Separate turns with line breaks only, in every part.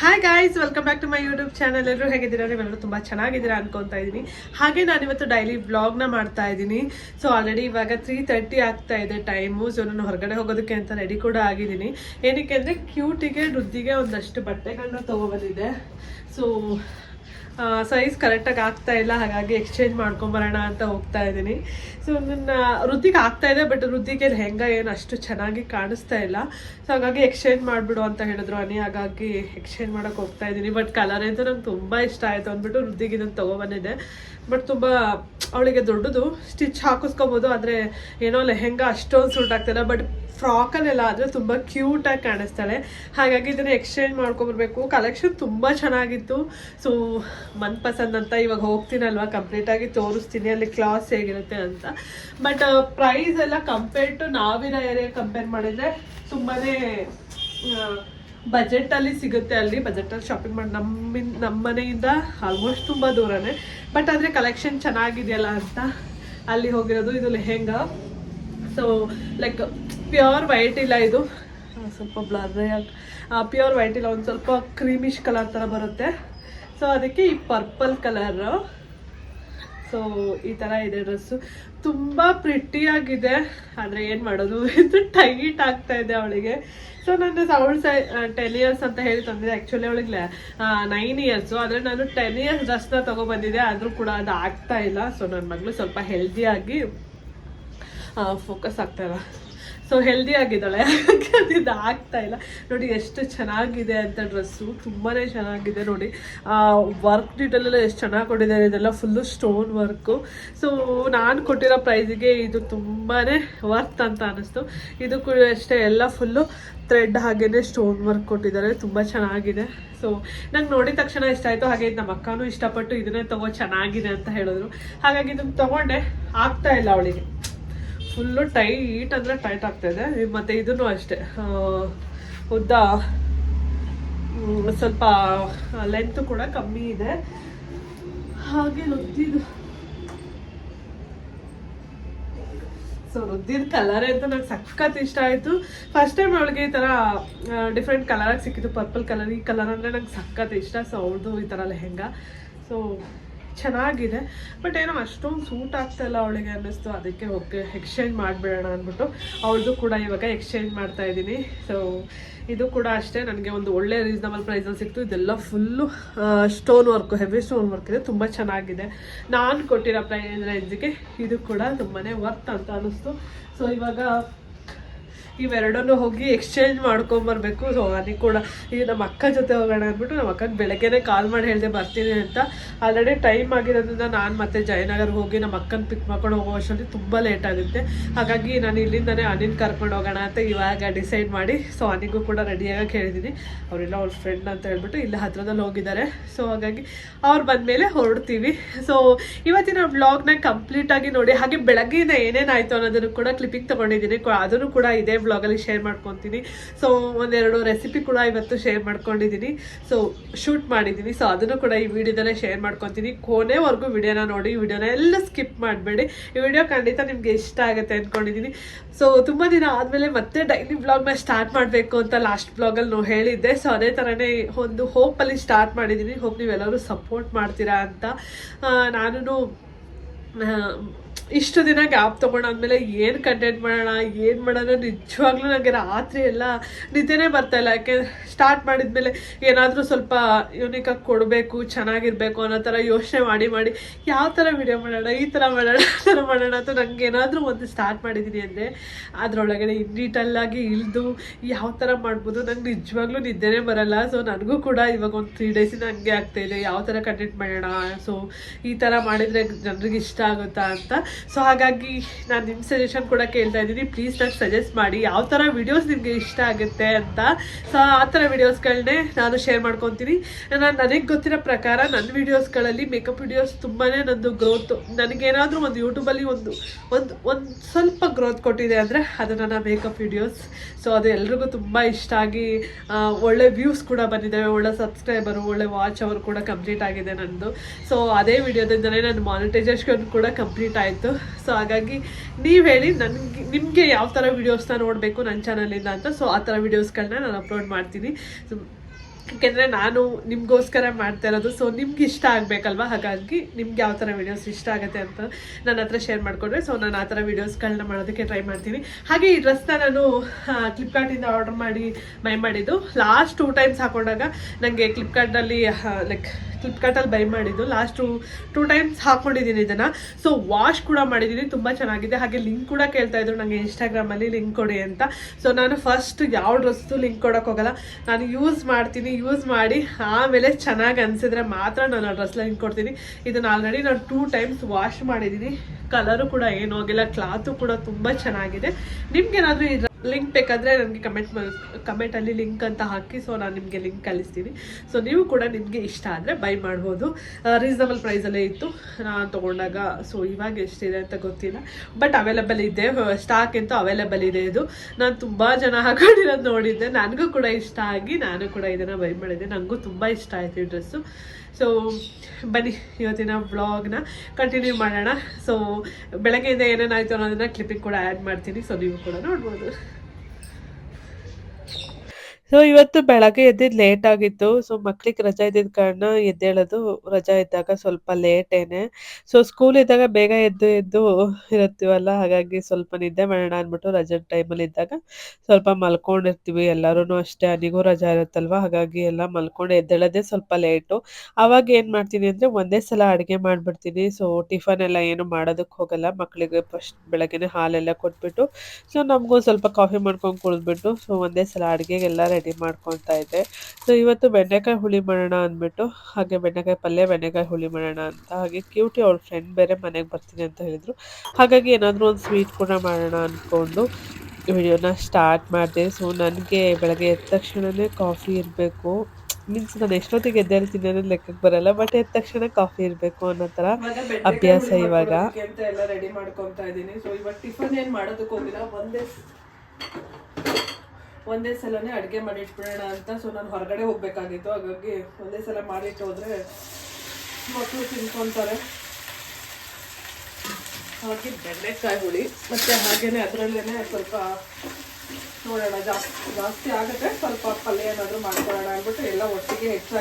Hi guys welcome back to my YouTube channel ಎಲ್ಲರೂ ಹೇಗಿದ್ದೀರಾ? ನೀವೆಲ್ಲರೂ ತುಂಬ ಚೆನ್ನಾಗಿದ್ದೀರಾ ಅನ್ಕೊತಾ ಇದ್ದೀನಿ. ಹಾಗೆ ನಾನು ಇವತ್ತು ಡೈಲಿ ವ್ಲಾಗ್ನ ಮಾಡ್ತಾ ಇದ್ದೀನಿ. ಸೊ ಆಲ್ರೆಡಿ ಇವಾಗ ತ್ರೀ ತರ್ಟಿ ಆಗ್ತಾ ಇದೆ ಟೈಮು ಸೊ ನಾನು ಹೊರಗಡೆ ಹೋಗೋದಕ್ಕೆ ಅಂತ ರೆಡಿ ಕೂಡ ಆಗಿದ್ದೀನಿ. ಏನಕ್ಕೆ ಅಂದರೆ ಕ್ಯೂಟಿಗೆ ರುದ್ದಿಗೆ ಒಂದಷ್ಟು ಬಟ್ಟೆಗಳನ್ನ ತೊಗೊಬಂದಿದೆ ಸೊ ಸೈಜ್ ಕರೆಕ್ಟಾಗಿ ಆಗ್ತಾ ಇಲ್ಲ, ಹಾಗಾಗಿ ಎಕ್ಸ್ಚೇಂಜ್ ಮಾಡ್ಕೊಂಬರೋಣ ಅಂತ ಹೋಗ್ತಾ ಇದ್ದೀನಿ. ಸೊ ನನ್ನ ಋತಿಗೆ ಆಗ್ತಾ ಇದೆ ಬಟ್ ವೃದ್ಧಿಗೆ ಹೆಂಗ ಏನು ಅಷ್ಟು ಚೆನ್ನಾಗಿ ಕಾಣಿಸ್ತಾ ಇಲ್ಲ. ಸೊ ಹಾಗಾಗಿ ಎಕ್ಸ್ಚೇಂಜ್ ಮಾಡಿಬಿಡು ಅಂತ ಹೇಳಿದ್ರು ಅನಿ ಹಾಗಾಗಿ ಎಕ್ಸ್ಚೇಂಜ್ ಮಾಡೋಕೆ ಹೋಗ್ತಾ ಇದ್ದೀನಿ. ಬಟ್ ಕಲರ್ ಅಂತೂ ನಂಗೆ ತುಂಬ ಇಷ್ಟ ಆಯಿತು. ಅಂದ್ಬಿಟ್ಟು ವೃದ್ಧಿಗೆ ಇದನ್ನು ತೊಗೊಬಂದಿದ್ದೆ. ಬಟ್ ತುಂಬ ಅವಳಿಗೆ ದೊಡ್ಡದು ಸ್ಟಿಚ್ ಹಾಕಿಸ್ಕೋಬೋದು, ಆದರೆ ಏನೋ ಲೆಹೆಂಗಾ ಅಷ್ಟೊಂದು ಸೂಟ್ ಆಗ್ತಿಲ್ಲ ಬಟ್ ಫ್ರಾಕಲ್ಲೆಲ್ಲ ಆದರೆ ತುಂಬ ಕ್ಯೂಟಾಗಿ ಕಾಣಿಸ್ತಾಳೆ. ಹಾಗಾಗಿ ಇದನ್ನು ಎಕ್ಸ್ಚೇಂಜ್ ಮಾಡ್ಕೊಬರ್ಬೇಕು ಕಲೆಕ್ಷನ್ ತುಂಬ ಚೆನ್ನಾಗಿತ್ತು. ಸೊ ಮನ್ ಪಸಂದ್ ಅಂತ ಇವಾಗ ಹೋಗ್ತೀನಲ್ವ ಕಂಪ್ಲೀಟಾಗಿ ತೋರಿಸ್ತೀನಿ ಅಲ್ಲಿ ಕ್ಲಾಸ್ ಹೇಗಿರುತ್ತೆ ಅಂತ. ಬಟ್ ಪ್ರೈಸ್ ಎಲ್ಲ ಕಂಪೇರ್ ಟು ನಾವಿರೋ ಏರಿಯಾ ಕಂಪೇರ್ ಮಾಡಿದರೆ ತುಂಬಾ ಬಜೆಟಲ್ಲಿ ಸಿಗುತ್ತೆ ಅಲ್ಲಿ. ಬಜೆಟಲ್ಲಿ ಶಾಪಿಂಗ್ ಮಾಡಿ ನಮ್ಮ ನಮ್ಮ ಮನೆಯಿಂದ ಆಲ್ಮೋಸ್ಟ್ ತುಂಬ ದೂರನೇ. ಬಟ್ ಆದರೆ ಕಲೆಕ್ಷನ್ ಚೆನ್ನಾಗಿದೆಯಲ್ಲ ಅಂತ ಅಲ್ಲಿ ಹೋಗಿರೋದು ಇದು lehenga. So like pure white ಇಲ್ಲ ಇದು. ಸ್ವಲ್ಪ ಬ್ಲರ್ರೇ ಪ್ಯೂರ್ ವೈಟ್ ಇಲ್ಲ, ಒಂದು ಸ್ವಲ್ಪ ಕ್ರೀಮಿಶ್ ಕಲರ್ ಥರ ಬರುತ್ತೆ. ಸೊ ಅದಕ್ಕೆ ಈ ಪರ್ಪಲ್ ಕಲರು ಸೊ ಈ ಥರ ಇದೆ ಡ್ರೆಸ್ಸು ತುಂಬ ಪ್ರಿಟ್ಟಿಯಾಗಿದೆ ಆದರೆ ಏನು ಮಾಡೋದು? ಇದು ಟೈಟ್ ಆಗ್ತಾ ಇದೆ ಅವಳಿಗೆ. ಸೊ ನಾನು ಅವಳ ಸೈ ಟೆನ್ ಇಯರ್ಸ್ ಅಂತ ಹೇಳಿ ತಂದಿದ್ದೆ ಆ್ಯಕ್ಚುಲಿ ಅವಳಿಗೆ ನೈನ್ ಇಯರ್ಸು ಆದರೆ ನಾನು ಟೆನ್ ಇಯರ್ಸ್ ಡ್ರೆಸ್ನ ತೊಗೊಬಂದಿದ್ದೆ. ಆದರೂ ಕೂಡ ಅದು ಆಗ್ತಾ ಇಲ್ಲ. ಸೊ ನನ್ನ ಮಗಳು ಸ್ವಲ್ಪ ಹೆಲ್ದಿಯಾಗಿ ಫೋಕಸ್ ಆಗ್ತಾ ಇಲ್ಲ ಸೊ ಹೆಲ್ದಿ ಆಗಿದ್ದಾಳೆ. ಇದು ಆಗ್ತಾ ಇಲ್ಲ. ನೋಡಿ, ಎಷ್ಟು ಚೆನ್ನಾಗಿದೆ ಅಂತ ಡ್ರೆಸ್ಸು ತುಂಬಾ ಚೆನ್ನಾಗಿದೆ ನೋಡಿ. ವರ್ಕ್ ಡೀಟೆಲೆಲ್ಲ ಎಷ್ಟು ಚೆನ್ನಾಗಿ ಕೊಟ್ಟಿದ್ದಾರೆ. ಇದೆಲ್ಲ ಫುಲ್ಲು ಸ್ಟೋನ್ ವರ್ಕು ಸೊ ನಾನು ಕೊಟ್ಟಿರೋ ಪ್ರೈಸಿಗೆ ಇದು ತುಂಬಾ ವರ್ತ್ ಅಂತ ಅನ್ನಿಸ್ತು ಇದು ಕೂಡ ಅಷ್ಟೇ, ಎಲ್ಲ ಫುಲ್ಲು ಥ್ರೆಡ್ ಹಾಗೇನೆ ಸ್ಟೋನ್ ವರ್ಕ್ ಕೊಟ್ಟಿದ್ದಾರೆ. ತುಂಬ ಚೆನ್ನಾಗಿದೆ. ಸೊ ನಂಗೆ ನೋಡಿದ ತಕ್ಷಣ ಇಷ್ಟ ಆಯಿತು ಹಾಗೆ ನಮ್ಮ ಅಕ್ಕನೂ ಇಷ್ಟಪಟ್ಟು ಇದನ್ನೇ ತಗೋ, ಚೆನ್ನಾಗಿದೆ ಅಂತ ಹೇಳಿದ್ರು. ಹಾಗಾಗಿ ಇದನ್ನು ತಗೊಂಡೆ. ಆಗ್ತಾ ಇಲ್ಲ ಅವಳಿಗೆ. ಫುಲ್ಲು ಟೈಟ್ ಅಂದರೆ ಟೈಟ್ ಆಗ್ತಾಯಿದೆ ಮತ್ತು ಇದೂ ಅಷ್ಟೇ. ಉದ್ದ ಸ್ವಲ್ಪ ಲೆಂತ್ ಕೂಡ ಕಮ್ಮಿ ಇದೆ. ಹಾಗೆ ರುದ್ದಿದ್ದು ಸೊ ರುದ್ದಿದ ಕಲರ್ ಅಂತ ನಂಗೆ ಸಖತ್ ಇಷ್ಟ ಆಯಿತು. ಫಸ್ಟ್ ಟೈಮ್ ಅವಳಿಗೆ ಈ ಥರ ಡಿಫ್ರೆಂಟ್ ಕಲರಾಗಿ ಸಿಕ್ಕಿತ್ತು ಪರ್ಪಲ್ ಕಲರ್ ಈ ಕಲರ್ ಅಂದರೆ ನಂಗೆ ಸಖತ್ ಇಷ್ಟ. ಸೊ ಅವ್ರದ್ದು ಈ ಥರ ಲೆಹೆಂಗಾ. ಸೊ ಚೆನ್ನಾಗಿದೆ. ಬಟ್ ಏನೋ ಅಷ್ಟೊಂದು ಸೂಟ್ ಆಗ್ತಾ ಇಲ್ಲ ಅವಳಿಗೆ ಅನ್ನಿಸ್ತು. ಅದಕ್ಕೆ ಓಕೆ ಎಕ್ಸ್ಚೇಂಜ್ ಮಾಡಿಬಿಡೋಣ ಅಂದ್ಬಿಟ್ಟು ಅವಳದು ಕೂಡ ಇವಾಗ ಎಕ್ಸ್ಚೇಂಜ್ ಮಾಡ್ತಾ ಇದ್ದೀನಿ. ಸೊ ಇದು ಕೂಡ ಅಷ್ಟೇ. ನನಗೆ ಒಂದು ಒಳ್ಳೆ ರೀಸನಬಲ್ ಪ್ರೈಸಲ್ಲಿ ಸಿಕ್ತು. ಇದೆಲ್ಲ full stone work heavy stone work ಇದೆ. ತುಂಬ ಚೆನ್ನಾಗಿದೆ. ನಾನು ಕೊಟ್ಟಿರೋ ಪ್ರೈ ರೇಂಜಿಗೆ ಇದು ಕೂಡ ತುಂಬಾ ವರ್ತ್ ಅಂತ ಅನ್ನಿಸ್ತು. ಸೊ ಇವಾಗ ಇವೆರಡನ್ನು ಹೋಗಿ ಎಕ್ಸ್ಚೇಂಜ್ ಮಾಡ್ಕೊಂಬರ್ಬೇಕು. ಸೊ ಅದಕ್ಕೆ ಕೂಡ ಈಗ ನಮ್ಮ ಅಕ್ಕ ಜೊತೆ ಹೋಗೋಣ ಅಂದ್ಬಿಟ್ಟು ನಮ್ಮ ಅಕ್ಕಗೆ ಬೆಳಗ್ಗೆನೇ ಕಾಲ್ ಮಾಡಿ ಹೇಳಿದೆ ಬರ್ತೀನಿ ಅಂತ. ಆಲ್ರೆಡಿ ಟೈಮ್ ಆಗಿರೋದ್ರಿಂದ ನಾನು ಮತ್ತೆ ಜಯನಗರ್ ಹೋಗಿ ನಮ್ಮ ಅಕ್ಕನ ಪಿಕ್ ಮಾಡ್ಕೊಂಡು ಹೋಗೋ ಅಷ್ಟರಲ್ಲಿ ತುಂಬ ಲೇಟ್ ಆಗುತ್ತೆ. ಹಾಗಾಗಿ ನಾನು ಇಲ್ಲಿಂದನೇ ಅನಿಲ್ ಕರ್ಕೊಂಡು ಹೋಗೋಣ ಅಂತ ಇವಾಗ ಡಿಸೈಡ್ ಮಾಡಿ ಸೊ ಅನಿಗೂ ಕೂಡ ರೆಡಿಯಾಗಿ ಹೇಳಿದ್ದೀನಿ ಅವರೆಲ್ಲ ಅವ್ರ ಫ್ರೆಂಡ್ ಅಂತ ಹೇಳ್ಬಿಟ್ಟು ಇಲ್ಲಿ ಹತ್ರದಲ್ಲಿ ಹೋಗಿದ್ದಾರೆ. ಸೊ ಹಾಗಾಗಿ ಅವ್ರು ಬಂದಮೇಲೆ ಹೊರಡ್ತೀವಿ. ಸೊ ಇವತ್ತಿನ ವ್ಲಾಗ್ನ ಕಂಪ್ಲೀಟಾಗಿ ನೋಡಿ, ಹಾಗೆ ಬೆಳಗ್ಗೆಯಿಂದ ಏನೇನಾಯಿತು ಅನ್ನೋದನ್ನು ಕೂಡ ಕ್ಲಿಪ್ಪಿಂಗ್ ತೊಗೊಂಡಿದ್ದೀನಿ. ಅದನ್ನು ಕೂಡ ಇದೇ ವ್ಲಾಗಲ್ಲಿ ಶೇರ್ ಮಾಡ್ಕೊತೀನಿ. ಸೊ ಒಂದೆರಡು ರೆಸಿಪಿ ಕೂಡ ಇವತ್ತು ಶೇರ್ ಮಾಡ್ಕೊಂಡಿದ್ದೀನಿ ಸೊ ಶೂಟ್ ಮಾಡಿದ್ದೀನಿ ಸೊ ಅದನ್ನು ಕೂಡ ಈ ವಿಡಿಯೋದಲ್ಲೇ ಶೇರ್ ಮಾಡ್ಕೊತೀನಿ. ಕೊನೆವರೆಗೂ ವಿಡಿಯೋನ ನೋಡಿ, ವಿಡಿಯೋನ ಎಲ್ಲ ಸ್ಕಿಪ್ ಮಾಡಬೇಡಿ. ಈ ವಿಡಿಯೋ ಖಂಡಿತ ನಿಮಗೆ ಇಷ್ಟ ಆಗುತ್ತೆ ಅಂದ್ಕೊಂಡಿದ್ದೀನಿ ಸೊ ತುಂಬ ದಿನ ಆದಮೇಲೆ ಮತ್ತೆ ಡೈಲಿ ಬ್ಲಾಗ್ನ ಸ್ಟಾರ್ಟ್ ಮಾಡಬೇಕು ಅಂತ ಲಾಸ್ಟ್ ಬ್ಲಾಗಲ್ಲಿ ನಾವು ಹೇಳಿದ್ದೆ. ಸೊ ಅದೇ ಥರನೇ ಒಂದು ಹೋಪಲ್ಲಿ ಸ್ಟಾರ್ಟ್ ಮಾಡಿದ್ದೀನಿ ಹೋಪ್ ನೀವೆಲ್ಲರೂ ಸಪೋರ್ಟ್ ಮಾಡ್ತೀರಾ ಅಂತ. ನಾನು ಇಷ್ಟು ದಿನ ಗ್ಯಾಪ್ ತೊಗೊಂಡಾದ್ಮೇಲೆ ಏನು ಕಂಟೆಂಟ್ ಮಾಡೋಣ, ಏನು ಮಾಡೋಣ, ನಿಜವಾಗ್ಲೂ ನನಗೆ ರಾತ್ರಿ ಎಲ್ಲ ನಿದ್ದೆನೇ ಬರ್ತಾ ಇಲ್ಲ. ಯಾಕೆ ಸ್ಟಾರ್ಟ್ ಮಾಡಿದ್ಮೇಲೆ ಏನಾದರೂ ಸ್ವಲ್ಪ ಯೂನಿಕಾಗಿ ಕೊಡಬೇಕು, ಚೆನ್ನಾಗಿರಬೇಕು ಅನ್ನೋ ಥರ ಯೋಚನೆ ಮಾಡಿ ಮಾಡಿ ಯಾವ ಥರ ವಿಡಿಯೋ ಮಾಡೋಣ, ಈ ಥರ ಮಾಡೋಣ, ಆ ಥರ ಮಾಡೋಣ ಅಂತ ನಂಗೆ ಏನಾದರೂ ಒಂದು ಸ್ಟಾರ್ಟ್ ಮಾಡಿದ್ದೀನಿ ಅಂದರೆ ಅದರೊಳಗಡೆ ಆಗಿ ಇಳಿದು ಯಾವ ಥರ ಮಾಡ್ಬೋದು ನಂಗೆ ನಿಜವಾಗ್ಲೂ ನಿದ್ದೆನೇ ಬರಲ್ಲ. ಸೊ ನನಗೂ ಕೂಡ ಇವಾಗ ಒಂದು ತ್ರೀ ಡೇಸಿಂದ ಹಂಗೆ ಆಗ್ತಾಯಿದೆ ಯಾವ ಥರ ಕಂಟೆಂಟ್ ಮಾಡೋಣ? ಸೊ ಈ ಥರ ಮಾಡಿದರೆ ಜನರಿಗೆ ಇಷ್ಟ ಆಗುತ್ತಾ ಅಂತ ಸೊ ಹಾಗಾಗಿ ನಾನು ನಿಮ್ಮ ಸಜೆಷನ್ ಕೂಡ ಕೇಳ್ತಾ ಇದ್ದೀನಿ. ಪ್ಲೀಸ್ ನಾನು ಸಜೆಸ್ಟ್ ಮಾಡಿ. ಯಾವ ಥರ ವಿಡಿಯೋಸ್ ನಿಮಗೆ ಇಷ್ಟ ಆಗುತ್ತೆ ಅಂತ. ಸೊ ಆ ಥರ ವಿಡಿಯೋಸ್ಗಳನ್ನೇ ನಾನು ಶೇರ್ ಮಾಡ್ಕೊತೀನಿ. ನಾನು ನನಗೆ ಗೊತ್ತಿರೋ ಪ್ರಕಾರ ನನ್ನ ವೀಡಿಯೋಸ್ಗಳಲ್ಲಿ ಮೇಕಪ್ ವಿಡಿಯೋಸ್ ತುಂಬಾ ನಂದು ಗ್ರೋತ್ ನನಗೇನಾದರೂ ಒಂದು ಯೂಟ್ಯೂಬಲ್ಲಿ ಒಂದು ಒಂದು ಒಂದು ಸ್ವಲ್ಪ ಗ್ರೋತ್ ಕೊಟ್ಟಿದೆ ಅಂದರೆ ಅದು ನನ್ನ ಮೇಕಪ್ ವಿಡಿಯೋಸ್ ಸೊ ಅದು ಎಲ್ರಿಗೂ ತುಂಬ ಇಷ್ಟ ಆಗಿ ಒಳ್ಳೆ ವ್ಯೂಸ್ ಕೂಡ ಬಂದಿದ್ದಾವೆ. ಒಳ್ಳೆ ಸಬ್ಸ್ಕ್ರೈಬರು ಒಳ್ಳೆ ವಾಚ್ ಅವರು ಕೂಡ ಕಂಪ್ಲೀಟ್ ಆಗಿದೆ ನನ್ನದು ಸೊ ಅದೇ ವಿಡಿಯೋದಿಂದಲೇ ನಾನು ಮಾನಿಟೈಸೇಷನ್ ಕೂಡ ಕಂಪ್ಲೀಟ್ ಆಯಿತು. ಸೊ ಹಾಗಾಗಿ ನೀವು ಹೇಳಿ ನನಗೆ ನಿಮಗೆ ಯಾವ ಥರ ವೀಡಿಯೋಸ್ನ ನೋಡಬೇಕು ನನ್ನ ಚಾನಲಿಂದ ಅಂತ. ಸೊ ಆ ಥರ ವೀಡಿಯೋಸ್ಗಳನ್ನ ನಾನು ಅಪ್ಲೋಡ್ ಮಾಡ್ತೀನಿ.
ಯಾಕೆಂದರೆ ನಾನು ನಿಮಗೋಸ್ಕರ ಮಾಡ್ತಾ ಇರೋದು. ಸೊ ನಿಮ್ಗೆ ಇಷ್ಟ ಆಗಬೇಕಲ್ವ? ಹಾಗಾಗಿ ನಿಮ್ಗೆ ಯಾವ ಥರ ವೀಡಿಯೋಸ್ ಇಷ್ಟ ಆಗುತ್ತೆ ಅಂತ ನನ್ನ ಹತ್ರ ಶೇರ್ ಮಾಡಿಕೊಂಡ್ರೆ. ಸೊ ನಾನು ಆ ಥರ ವೀಡಿಯೋಸ್ಗಳನ್ನ ಮಾಡೋದಕ್ಕೆ ಟ್ರೈ ಮಾಡ್ತೀನಿ. ಹಾಗೆ ಈ ಡ್ರೆಸ್ನ ನಾನು ಫ್ಲಿಪ್ಕಾರ್ಟಿಂದ ಆರ್ಡರ್ ಮಾಡಿ ಬೈ ಮಾಡಿದ್ದು. ಲಾಸ್ಟ್ ಟೂ ಟೈಮ್ಸ್ ಹಾಕೊಂಡಾಗ ನನಗೆ ಫ್ಲಿಪ್ಕಾರ್ಟಲ್ಲಿ ಲೈಕ್ ಫ್ಲಿಪ್ಕಾರ್ಟಲ್ಲಿ ಬೈ ಮಾಡಿದ್ದು. ಲಾಸ್ಟು ಟು ಟೈಮ್ಸ್ ಹಾಕ್ಕೊಂಡಿದ್ದೀನಿ ಇದನ್ನು. ಸೊ ವಾಶ್ ಕೂಡ ಮಾಡಿದ್ದೀನಿ. ತುಂಬ ಚೆನ್ನಾಗಿದೆ. ಹಾಗೆ ಲಿಂಕ್ ಕೂಡ ಕೇಳ್ತಾ ಇದ್ರು ನನಗೆ ಇನ್ಸ್ಟಾಗ್ರಾಮಲ್ಲಿ ಲಿಂಕ್ ಕೊಡಿ ಅಂತ. ಸೊ ನಾನು ಫಸ್ಟ್ ಯಾವ ಡ್ರೆಸ್ಸು ಲಿಂಕ್ ಕೊಡೋಕ್ಕೋಗಲ್ಲ ನಾನು ಯೂಸ್ ಮಾಡ್ತೀನಿ ಯೂಸ್ ಮಾಡಿ ಆಮೇಲೆ ಚೆನ್ನಾಗಿ ಅನಿಸಿದ್ರೆ ಮಾತ್ರ ನಾನು ಆ ಡ್ರೆಸ್ ಲಿಂಕ್ ಕೊಡ್ತೀನಿ. ಇದನ್ನು ಆಲ್ರೆಡಿ ನಾನು ಟೂ ಟೈಮ್ಸ್ ವಾಶ್ ಮಾಡಿದ್ದೀನಿ. ಕಲರು ಕೂಡ ಏನೂ ಆಗಿಲ್ಲ ಕ್ಲಾತು ಕೂಡ ತುಂಬ ಚೆನ್ನಾಗಿದೆ. ನಿಮ್ಗೇನಾದರೂ ಈ ಲಿಂಕ್ ಬೇಕಾದರೆ ನನಗೆ ಕಮೆಂಟ್ ಕಮೆಂಟಲ್ಲಿ ಲಿಂಕ್ ಅಂತ ಹಾಕಿ ಸೊ ನಾನು ನಿಮಗೆ ಲಿಂಕ್ ಕಳಿಸ್ತೀನಿ. ಸೊ ನೀವು ಕೂಡ ನಿಮಗೆ ಇಷ್ಟ ಆದರೆ ಬೈ ಮಾಡ್ಬೋದು. ರೀಸನಬಲ್ ಪ್ರೈಸಲ್ಲೇ ಇತ್ತು. ನಾನು ತೊಗೊಂಡಾಗ ಸೊ ಇವಾಗ ಎಷ್ಟಿದೆ ಅಂತ ಗೊತ್ತಿಲ್ಲ. ಬಟ್ ಅವೈಲೇಬಲ್ ಇದೆ. ಸ್ಟಾಕ್ ಅಂತೂ ಅವೈಲೇಬಲ್ ಇದೆ ಇದು. ನಾನು ತುಂಬ ಜನ ಹಾಕೊಂಡಿರೋದು ನೋಡಿದ್ದೆ. ನನಗೂ ಕೂಡ ಇಷ್ಟ ಆಗಿ, ನಾನು ಕೂಡ ಇದನ್ನು ಬೈ ಮಾಡಿದ್ದೆ. ನನಗೂ ತುಂಬ ಇಷ್ಟ ಆಯಿತು ಈ ಡ್ರೆಸ್ಸು ಸೊ ಬನ್ನಿ, ಇವತ್ತಿನ ವ್ಲಾಗ್ನ ಕಂಟಿನ್ಯೂ ಮಾಡೋಣ. ಸೊ ಬೆಳಗ್ಗೆಯಿಂದ ಏನೇನಾಯಿತು ಅನ್ನೋದನ್ನ ಕ್ಲಿಪ್ಪಿಂಗ್ ಕೂಡ ಆ್ಯಡ್ ಮಾಡ್ತೀನಿ. ಸೊ ನೀವು ಕೂಡ ನೋಡ್ಬೋದು. ಸೊ ಇವತ್ತು ಬೆಳಗ್ಗೆ ಎದ್ದಿದ್ದು ಲೇಟ್ ಆಗಿತ್ತು. ಸೊ ಮಕ್ಳಿಗೆ ರಜಾ ಇದ್ದಿದ್ ಕಾರಣ ಎದ್ದೇಳೋದು ರಜಾ ಇದ್ದಾಗ ಸ್ವಲ್ಪ ಲೇಟೇನೆ ಸೊ ಸ್ಕೂಲ್ ಇದ್ದಾಗ ಬೇಗ ಎದ್ದು ಎದ್ದು ಇರುತ್ತೀವಲ್ಲ, ಹಾಗಾಗಿ ಸ್ವಲ್ಪ ನಿದ್ದೆ ಮಾಡೋಣ ಅಂದ್ಬಿಟ್ಟು ರಜೆ ಟೈಮಲ್ಲಿ ಇದ್ದಾಗ ಸ್ವಲ್ಪ ಮಲ್ಕೊಂಡಿರ್ತೀವಿ. ಎಲ್ಲರೂ ಅಷ್ಟೇ, ಅನಿಗೂ ರಜಾ ಇರುತ್ತಲ್ವ? ಹಾಗಾಗಿ ಎಲ್ಲ ಮಲ್ಕೊಂಡು ಎದ್ದೇಳೋದೇ ಸ್ವಲ್ಪ ಲೇಟು ಅವಾಗ ಏನು ಮಾಡ್ತೀನಿ ಅಂದರೆ ಒಂದೇ ಸಲ ಅಡುಗೆ ಮಾಡಿಬಿಡ್ತೀನಿ. ಸೊ ಟಿಫನ್ ಎಲ್ಲ ಏನು ಮಾಡೋದಕ್ಕೆ ಹೋಗಲ್ಲ. ಮಕ್ಕಳಿಗೆ ಫಸ್ಟ್ ಬೆಳಗ್ಗೆನೆ ಹಾಲೆಲ್ಲ ಕೊಟ್ಬಿಟ್ಟು ಸೊ ನಮಗೂ ಸ್ವಲ್ಪ ಕಾಫಿ ಮಾಡ್ಕೊಂಡು ಕುಡಿದ್ಬಿಟ್ಟು ಸೊ ಒಂದೇ ಸಲ ಅಡುಗೆಗೆಲ್ಲ ರೆಡಿ ಮಾಡ್ಕೊತಾ ಇದ್ದೆ ಸೊ ಇವತ್ತು ಬೆಂಡೆಕಾಯಿ ಹುಳಿ ಮಾಡೋಣ ಅಂದ್ಬಿಟ್ಟು ಹಾಗೆ ಬೆಂಡೆಕಾಯಿ ಪಲ್ಯ ಬೆಂಡೆಕಾಯಿ ಹುಳಿ ಮಾಡೋಣ ಅಂತ ಹಾಗೆ ಕ್ಯೂಟಿ ಅವ್ಳ ಫ್ರೆಂಡ್ ಬೇರೆ ಮನೆಗೆ ಬರ್ತೀನಿ ಅಂತ ಹೇಳಿದ್ರು. ಹಾಗಾಗಿ ಏನಾದರೂ ಒಂದು ಸ್ವೀಟ್ ಕೂಡ ಮಾಡೋಣ ಅಂದ್ಕೊಂಡು ವಿಡಿಯೋನ ಸ್ಟಾರ್ಟ್ ಮಾಡಿದೆ. ಸೊ ನನಗೆ ಬೆಳಗ್ಗೆ ಎದ್ದ ತಕ್ಷಣವೇ ಕಾಫಿ ಇರಬೇಕು. ಮೀನ್ಸ್ ನಾನು ಎಷ್ಟೊತ್ತಿಗೆ ಎದ್ದೇಳ್ತೀನಿ ಅನ್ನೋದು ಲೆಕ್ಕಕ್ಕೆ ಬರಲ್ಲ ಬಟ್ ಎದ್ದ ತಕ್ಷಣ ಕಾಫಿ ಇರಬೇಕು ಅನ್ನೋ ಥರ ಅಭ್ಯಾಸ ಇವಾಗ.
ಅಂತ ಎಲ್ಲ ರೆಡಿ ಮಾಡ್ಕೊತಾ ಇದ್ದೀನಿ ಸೊ ಇವಾಗ ಟಿಫನ್ ಏನು ಮಾಡೋದಕ್ಕೆ ಹೋಗಿಲ್ಲ? ಒಂದೇ ಒಂದೇ ಸಲನೇ ಅಡುಗೆ ಮಾಡಿ ಇಟ್ಬಿಡೋಣ ಅಂತ ಸೊ ನಾನು ಹೊರಗಡೆ ಹೋಗಬೇಕಾಗಿತ್ತು. ಹಾಗಾಗಿ ಒಂದೇ ಸಲ ಮಾಡಿಟ್ಟು ಹೋದರೆ ಮಕ್ಕಳು ತಿನ್ಕೊತಾರೆ. ಹಾಗೆ ಬೆಂಡೆಕಾಯಿ ಹುಳಿ, ಮತ್ತು ಹಾಗೇ ಅದರಲ್ಲೇ ಸ್ವಲ್ಪ ನೋಡೋಣ, ಜಾಸ್ತಿ ಜಾಸ್ತಿ ಆಗುತ್ತೆ ಸ್ವಲ್ಪ ಪಲ್ಯ ಏನಾದರೂ ಮಾಡ್ಕೊಳ್ಳೋಣ ಅಂದ್ಬಿಟ್ಟು ಎಲ್ಲ ಒಟ್ಟಿಗೆ ಹೆಚ್ಚು